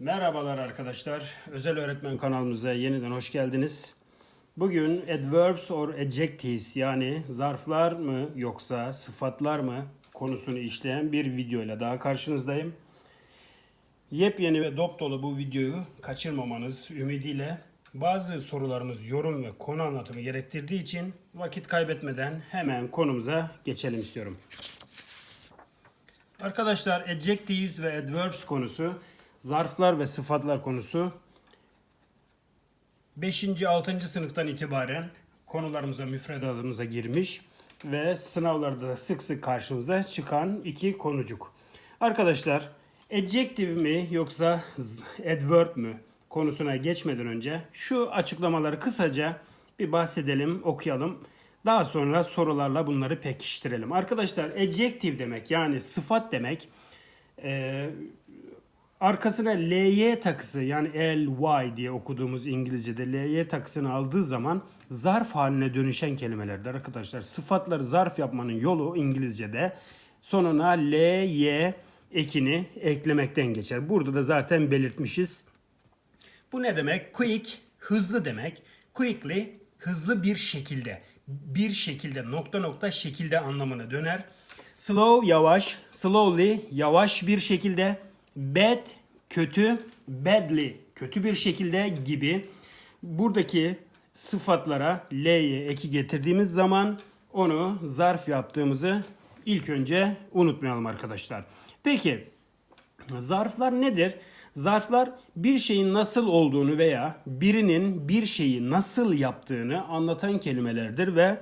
Merhabalar arkadaşlar. Özel Öğretmen kanalımıza yeniden hoş geldiniz. Bugün adverbs or adjectives yani zarflar mı yoksa sıfatlar mı konusunu işleyen bir videoyla daha karşınızdayım. Yepyeni ve dop dolu bu videoyu kaçırmamanız ümidiyle bazı sorularımız yorum ve konu anlatımı gerektirdiği için vakit kaybetmeden hemen konumuza geçelim istiyorum. Arkadaşlar adjectives ve adverbs konusu, zarflar ve sıfatlar konusu 5. 6. sınıftan itibaren konularımıza, müfredatımıza girmiş ve sınavlarda da sık sık karşımıza çıkan iki konucuk. Arkadaşlar adjective mi yoksa adverb mü konusuna geçmeden önce şu açıklamaları kısaca bir bahsedelim, okuyalım. Daha sonra sorularla bunları pekiştirelim. Arkadaşlar adjective demek yani sıfat demek eee, arkasına ly takısı yani ly diye okuduğumuz İngilizce'de ly takısını aldığı zaman zarf haline dönüşen kelimelerdir arkadaşlar. Sıfatları zarf yapmanın yolu İngilizce'de sonuna ly ekini eklemekten geçer. Burada da zaten belirtmişiz. Bu ne demek? Quick, hızlı demek. Quickly, hızlı bir şekilde. Bir şekilde, nokta nokta şekilde anlamına döner. Slow, yavaş. Slowly, yavaş bir şekilde. Bad, kötü. Badly, kötü bir şekilde gibi. Buradaki sıfatlara L'ye eki getirdiğimiz zaman onu zarf yaptığımızı ilk önce unutmayalım arkadaşlar. Peki Zarflar nedir? Zarflar bir şeyin nasıl olduğunu veya birinin bir şeyi nasıl yaptığını anlatan kelimelerdir ve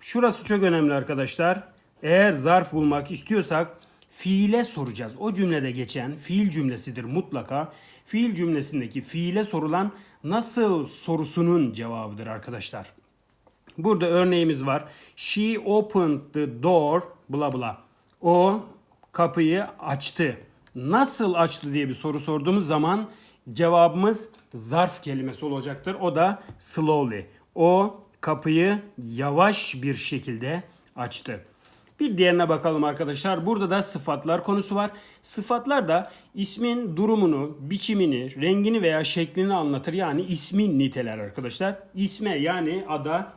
şurası çok önemli arkadaşlar. Eğer zarf bulmak istiyorsak fiile soracağız. O cümlede geçen fiil cümlesidir mutlaka. Fiil cümlesindeki fiile sorulan nasıl sorusunun cevabıdır arkadaşlar. Burada örneğimiz var. She opened the door bla bla. O kapıyı açtı. Nasıl açtı diye bir soru sorduğumuz zaman cevabımız zarf kelimesi olacaktır. O da slowly. O kapıyı yavaş bir şekilde açtı. Bir diğerine bakalım arkadaşlar. Burada da sıfatlar konusu var. Sıfatlar da ismin durumunu, biçimini, rengini veya şeklini anlatır. Yani ismin niteler arkadaşlar. İsme yani ada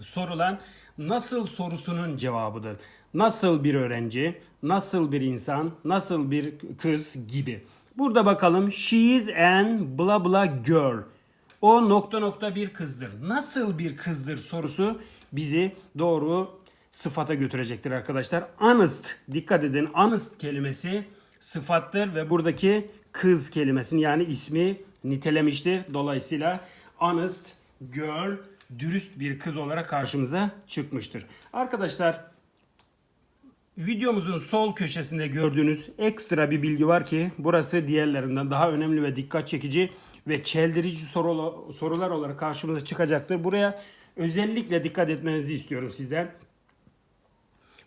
sorulan nasıl sorusunun cevabıdır. Nasıl bir öğrenci, nasıl bir insan, nasıl bir kız gibi. Burada bakalım she is an bla bla girl. O nokta nokta bir kızdır. Nasıl bir kızdır sorusu bizi doğru sıfata götürecektir arkadaşlar. Honest, dikkat edin honest kelimesi sıfattır ve buradaki kız kelimesini yani ismi nitelemiştir. Dolayısıyla honest girl dürüst bir kız olarak karşımıza çıkmıştır. Arkadaşlar videomuzun sol köşesinde gördüğünüz ekstra bir bilgi var ki burası diğerlerinden daha önemli ve dikkat çekici ve çeldirici soru- sorular olarak karşımıza çıkacaktır. Buraya özellikle dikkat etmenizi istiyorum sizden.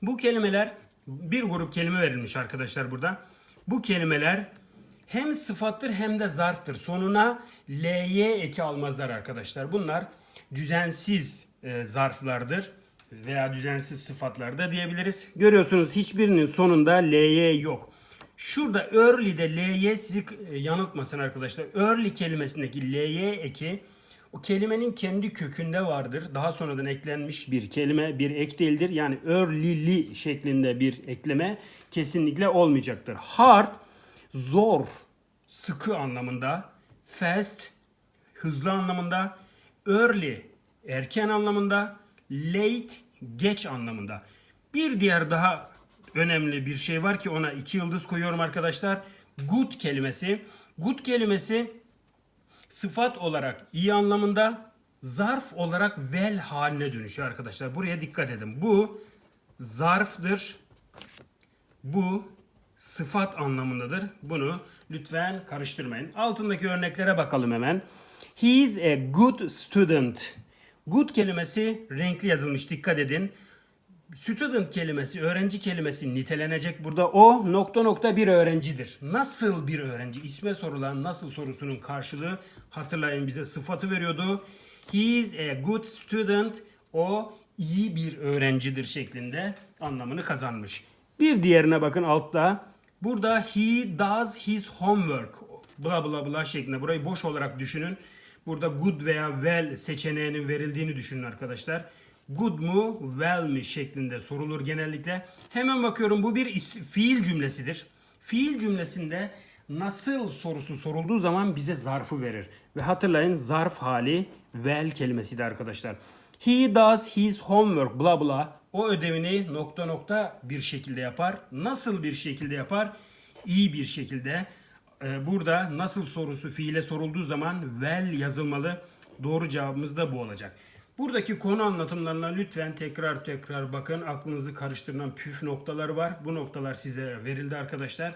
Bu kelimeler bir grup kelime verilmiş arkadaşlar burada. Bu kelimeler hem sıfattır hem de zarftır. Sonuna ly eki almazlar arkadaşlar. Bunlar düzensiz e, zarflardır veya düzensiz sıfatlar da diyebiliriz. Görüyorsunuz hiçbirinin sonunda ly yok. Şurada early'de ly sizi e, yanıltmasın arkadaşlar. Early kelimesindeki ly eki o kelimenin kendi kökünde vardır. Daha sonradan eklenmiş bir kelime, bir ek değildir. Yani early'li şeklinde bir ekleme kesinlikle olmayacaktır. Hard, zor, sıkı anlamında. Fast, hızlı anlamında. Early, erken anlamında. Late, geç anlamında. Bir diğer daha önemli bir şey var ki ona iki yıldız koyuyorum arkadaşlar. Good kelimesi. Good kelimesi sıfat olarak iyi anlamında, zarf olarak well haline dönüşüyor arkadaşlar. Buraya dikkat edin. Bu zarftır. Bu sıfat anlamındadır. Bunu lütfen karıştırmayın. Altındaki örneklere bakalım hemen. He is a good student. Good kelimesi renkli yazılmış. Dikkat edin. Student kelimesi, öğrenci kelimesi nitelenecek burada. O nokta nokta bir öğrencidir. Nasıl bir öğrenci? İsme sorulan nasıl sorusunun karşılığı hatırlayın bize sıfatı veriyordu. He is a good student. O iyi bir öğrencidir şeklinde anlamını kazanmış. Bir diğerine bakın altta. Burada he does his homework. bla bla bla şeklinde. Burayı boş olarak düşünün. Burada good veya well seçeneğinin verildiğini düşünün arkadaşlar. Good mu, well mi şeklinde sorulur genellikle. Hemen bakıyorum bu bir fiil cümlesidir. Fiil cümlesinde nasıl sorusu sorulduğu zaman bize zarfı verir. Ve hatırlayın zarf hali well kelimesiydi arkadaşlar. He does his homework bla bla. O ödevini nokta nokta bir şekilde yapar. Nasıl bir şekilde yapar? İyi bir şekilde. Ee, Burada nasıl sorusu fiile sorulduğu zaman well yazılmalı. Doğru cevabımız da bu olacak. Buradaki konu anlatımlarına lütfen tekrar tekrar bakın. Aklınızı karıştıran püf noktaları var. Bu noktalar size verildi arkadaşlar.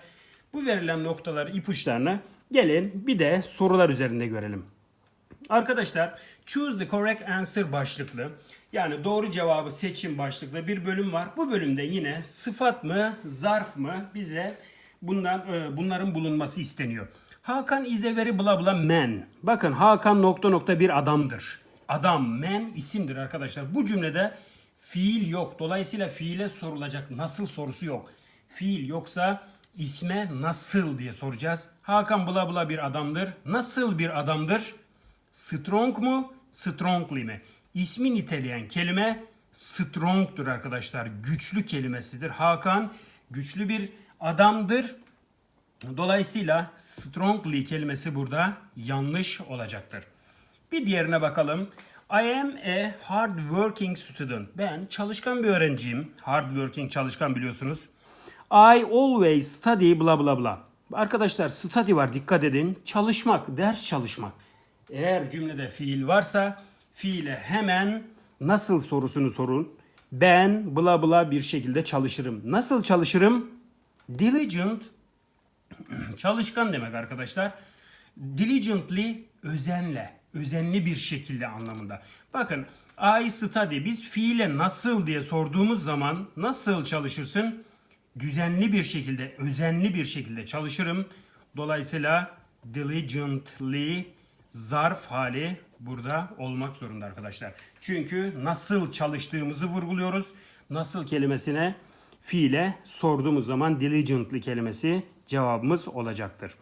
Bu verilen noktaları ipuçlarını gelin bir de sorular üzerinde görelim. Arkadaşlar choose the correct answer başlıklı yani doğru cevabı seçin başlıklı bir bölüm var. Bu bölümde yine sıfat mı zarf mı bize bundan e, bunların bulunması isteniyor. Hakan is bla bla man. Bakın Hakan nokta nokta bir adamdır. Adam man isimdir arkadaşlar. Bu cümlede fiil yok. Dolayısıyla fiile sorulacak nasıl sorusu yok. Fiil yoksa isme nasıl diye soracağız. Hakan bla bla bir adamdır. Nasıl bir adamdır? Strong mu? Strongly mi? İsmi niteleyen kelime strong'dur arkadaşlar. Güçlü kelimesidir. Hakan güçlü bir adamdır. Dolayısıyla strongly kelimesi burada yanlış olacaktır. Bir diğerine bakalım. I am a hard working student. Ben çalışkan bir öğrenciyim. Hard working çalışkan biliyorsunuz. I always study bla bla bla. Arkadaşlar study var dikkat edin. Çalışmak, ders çalışmak. Eğer cümlede fiil varsa fiile hemen nasıl sorusunu sorun. Ben bla bla bir şekilde çalışırım. Nasıl çalışırım? Diligent çalışkan demek arkadaşlar. Diligently özenle, özenli bir şekilde anlamında. Bakın I study biz fiile nasıl diye sorduğumuz zaman nasıl çalışırsın? Düzenli bir şekilde, özenli bir şekilde çalışırım. Dolayısıyla diligently zarf hali burada olmak zorunda arkadaşlar. Çünkü nasıl çalıştığımızı vurguluyoruz. Nasıl kelimesine fiile sorduğumuz zaman diligently kelimesi cevabımız olacaktır.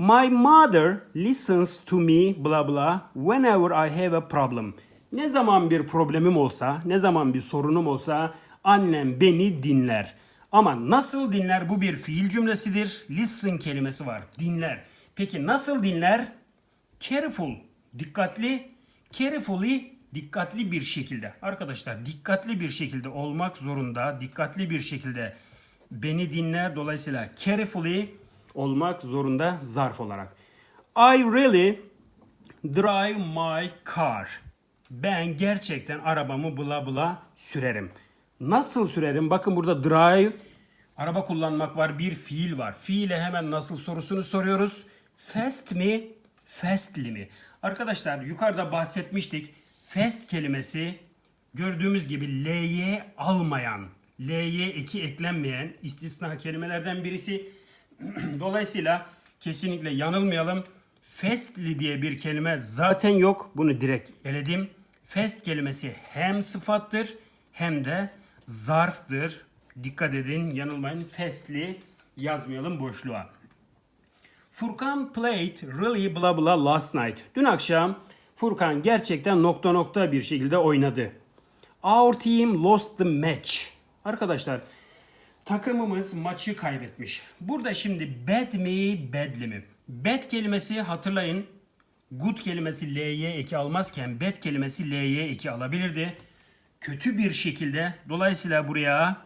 My mother listens to me bla bla whenever I have a problem. Ne zaman bir problemim olsa, ne zaman bir sorunum olsa annem beni dinler. Ama nasıl dinler bu bir fiil cümlesidir. Listen kelimesi var. Dinler. Peki nasıl dinler? Careful, dikkatli, carefully, dikkatli bir şekilde. Arkadaşlar dikkatli bir şekilde olmak zorunda. Dikkatli bir şekilde beni dinler. Dolayısıyla carefully olmak zorunda zarf olarak. I really drive my car. Ben gerçekten arabamı bla bla sürerim. Nasıl sürerim? Bakın burada drive araba kullanmak var. Bir fiil var. Fiile hemen nasıl sorusunu soruyoruz. Fast mi? Fastly mi? Arkadaşlar yukarıda bahsetmiştik. Fast kelimesi gördüğümüz gibi ly almayan, ly eki eklenmeyen istisna kelimelerden birisi. Dolayısıyla kesinlikle yanılmayalım. Fastly diye bir kelime zaten yok. Bunu direkt eledim. Fast kelimesi hem sıfattır hem de zarftır. Dikkat edin yanılmayın. Fastly yazmayalım boşluğa. Furkan played really bla bla last night. Dün akşam Furkan gerçekten nokta nokta bir şekilde oynadı. Our team lost the match. Arkadaşlar takımımız maçı kaybetmiş. Burada şimdi bad mi badly mi? Bad kelimesi hatırlayın. Good kelimesi ly eki almazken bad kelimesi ly eki alabilirdi. Kötü bir şekilde dolayısıyla buraya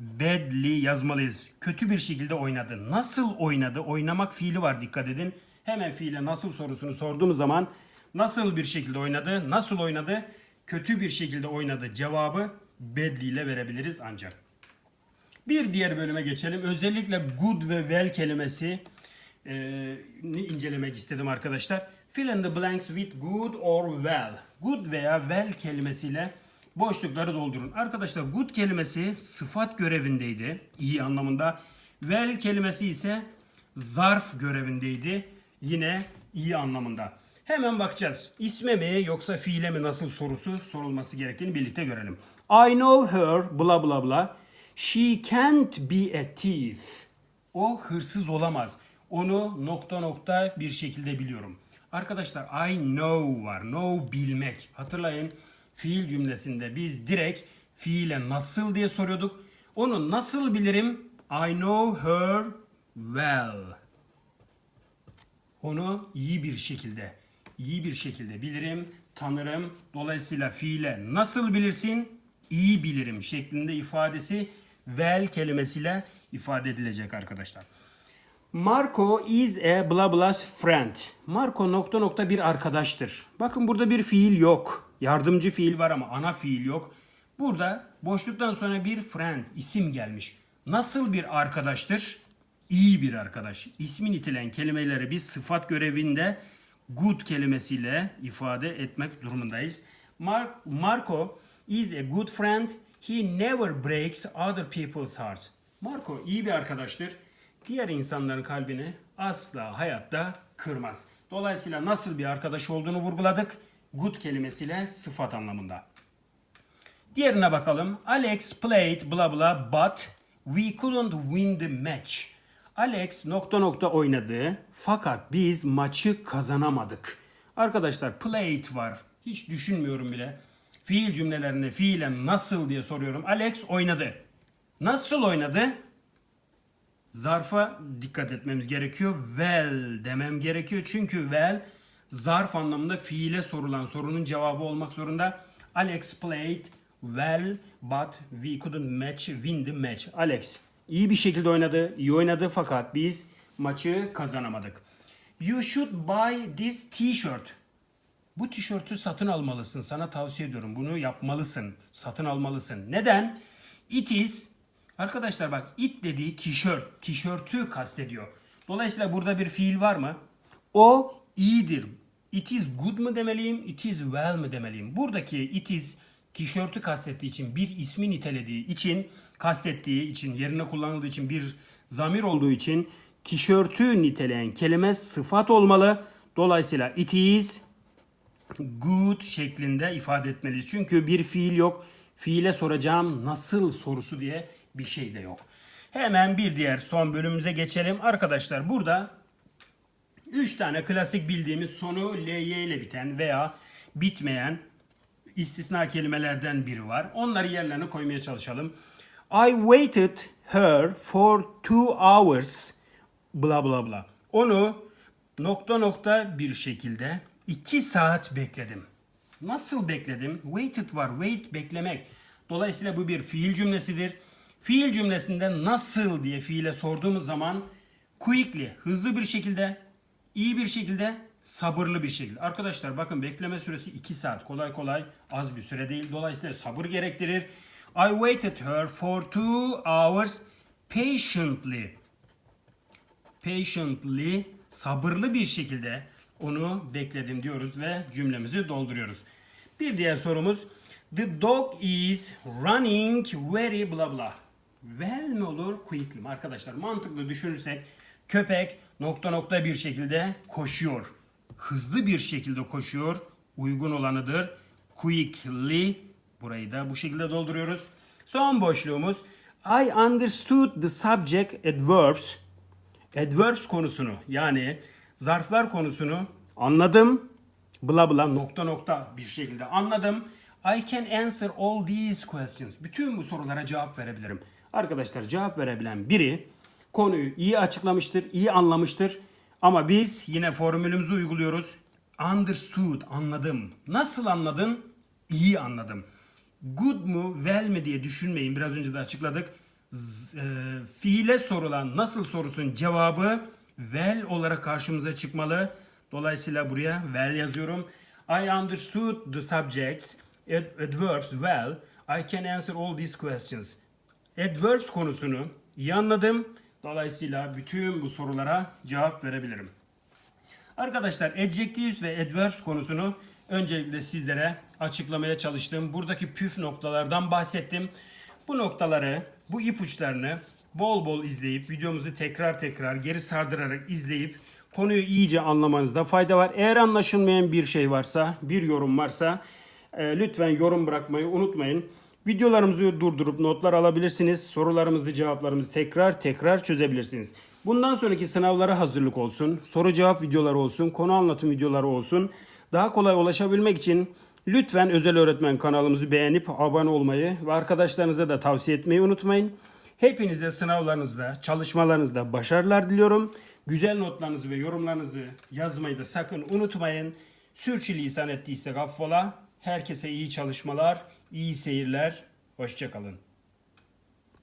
badly yazmalıyız. Kötü bir şekilde oynadı. Nasıl oynadı? Oynamak fiili var dikkat edin. Hemen fiile nasıl sorusunu sorduğumuz zaman nasıl bir şekilde oynadı? Nasıl oynadı? Kötü bir şekilde oynadı cevabı badly ile verebiliriz ancak. Bir diğer bölüme geçelim. Özellikle good ve well kelimesi e, ni incelemek istedim arkadaşlar. Fill in the blanks with good or well. Good veya well kelimesiyle boşlukları doldurun. Arkadaşlar good kelimesi sıfat görevindeydi. iyi anlamında. Well kelimesi ise zarf görevindeydi. Yine iyi anlamında. Hemen bakacağız. İsme mi yoksa fiile mi nasıl sorusu sorulması gerektiğini birlikte görelim. I know her bla bla bla. She can't be a thief. O hırsız olamaz. Onu nokta nokta bir şekilde biliyorum. Arkadaşlar I know var. Know bilmek. Hatırlayın fiil cümlesinde biz direkt fiile nasıl diye soruyorduk. Onu nasıl bilirim? I know her well. Onu iyi bir şekilde, iyi bir şekilde bilirim, tanırım. Dolayısıyla fiile nasıl bilirsin? İyi bilirim şeklinde ifadesi well kelimesiyle ifade edilecek arkadaşlar. Marco is a blah blah friend. Marco nokta nokta bir arkadaştır. Bakın burada bir fiil yok. Yardımcı fiil var ama ana fiil yok. Burada boşluktan sonra bir friend isim gelmiş. Nasıl bir arkadaştır? İyi bir arkadaş. İsmi nitelen kelimeleri biz sıfat görevinde good kelimesiyle ifade etmek durumundayız. Mar- Marco is a good friend. He never breaks other people's hearts. Marco iyi bir arkadaştır. Diğer insanların kalbini asla hayatta kırmaz. Dolayısıyla nasıl bir arkadaş olduğunu vurguladık. Good kelimesiyle sıfat anlamında. Diğerine bakalım. Alex played blah blah but we couldn't win the match. Alex nokta nokta oynadı fakat biz maçı kazanamadık. Arkadaşlar played var. Hiç düşünmüyorum bile. Fiil cümlelerinde fiilen nasıl diye soruyorum. Alex oynadı. Nasıl oynadı? Zarfa dikkat etmemiz gerekiyor. Well demem gerekiyor. Çünkü well zarf anlamında fiile sorulan sorunun cevabı olmak zorunda. Alex played well but we couldn't match win the match. Alex iyi bir şekilde oynadı, iyi oynadı fakat biz maçı kazanamadık. You should buy this t-shirt. Bu tişörtü satın almalısın. Sana tavsiye ediyorum. Bunu yapmalısın. Satın almalısın. Neden? It is Arkadaşlar bak it dediği tişört, tişörtü kastediyor. Dolayısıyla burada bir fiil var mı? O iyidir. It is good mu demeliyim, it is well mi demeliyim? Buradaki it is tişörtü kastettiği için, bir ismi nitelediği için, kastettiği için, yerine kullanıldığı için bir zamir olduğu için tişörtü niteleyen kelime sıfat olmalı. Dolayısıyla it is good şeklinde ifade etmeliyiz. Çünkü bir fiil yok. Fiile soracağım nasıl sorusu diye bir şey de yok. Hemen bir diğer son bölümümüze geçelim. Arkadaşlar burada 3 tane klasik bildiğimiz sonu ly ile biten veya bitmeyen istisna kelimelerden biri var. Onları yerlerine koymaya çalışalım. I waited her for two hours bla bla bla. Onu nokta nokta bir şekilde 2 saat bekledim. Nasıl bekledim? Waited var. Wait beklemek. Dolayısıyla bu bir fiil cümlesidir. Fiil cümlesinde nasıl diye fiile sorduğumuz zaman quickly, hızlı bir şekilde, iyi bir şekilde, sabırlı bir şekilde. Arkadaşlar bakın bekleme süresi 2 saat. Kolay kolay az bir süre değil. Dolayısıyla sabır gerektirir. I waited her for two hours patiently. Patiently, sabırlı bir şekilde onu bekledim diyoruz ve cümlemizi dolduruyoruz. Bir diğer sorumuz The dog is running very blah blah. Well mi olur, quickly mi? Arkadaşlar mantıklı düşünürsek köpek nokta nokta bir şekilde koşuyor. Hızlı bir şekilde koşuyor. Uygun olanıdır. Quickly. Burayı da bu şekilde dolduruyoruz. Son boşluğumuz I understood the subject adverbs. Adverbs konusunu yani zarflar konusunu anladım. Bla bla nokta nokta bir şekilde anladım. I can answer all these questions. Bütün bu sorulara cevap verebilirim. Arkadaşlar cevap verebilen biri konuyu iyi açıklamıştır, iyi anlamıştır. Ama biz yine formülümüzü uyguluyoruz. Understood, anladım. Nasıl anladın? İyi anladım. Good mu, well mi diye düşünmeyin. Biraz önce de açıkladık. Z- e, fiile sorulan nasıl sorusun cevabı well olarak karşımıza çıkmalı. Dolayısıyla buraya well yazıyorum. I understood the subjects, ad- adverbs well. I can answer all these questions. Adverbs konusunu iyi anladım. Dolayısıyla bütün bu sorulara cevap verebilirim. Arkadaşlar adjectives ve adverbs konusunu öncelikle sizlere açıklamaya çalıştım. Buradaki püf noktalardan bahsettim. Bu noktaları, bu ipuçlarını bol bol izleyip videomuzu tekrar tekrar geri sardırarak izleyip konuyu iyice anlamanızda fayda var. Eğer anlaşılmayan bir şey varsa, bir yorum varsa e, lütfen yorum bırakmayı unutmayın. Videolarımızı durdurup notlar alabilirsiniz. Sorularımızı, cevaplarımızı tekrar tekrar çözebilirsiniz. Bundan sonraki sınavlara hazırlık olsun, soru cevap videoları olsun, konu anlatım videoları olsun. Daha kolay ulaşabilmek için lütfen özel öğretmen kanalımızı beğenip abone olmayı ve arkadaşlarınıza da tavsiye etmeyi unutmayın. Hepinize sınavlarınızda, çalışmalarınızda başarılar diliyorum. Güzel notlarınızı ve yorumlarınızı yazmayı da sakın unutmayın. Sürçülisan ettiysek affola. Herkese iyi çalışmalar, iyi seyirler. Hoşçakalın.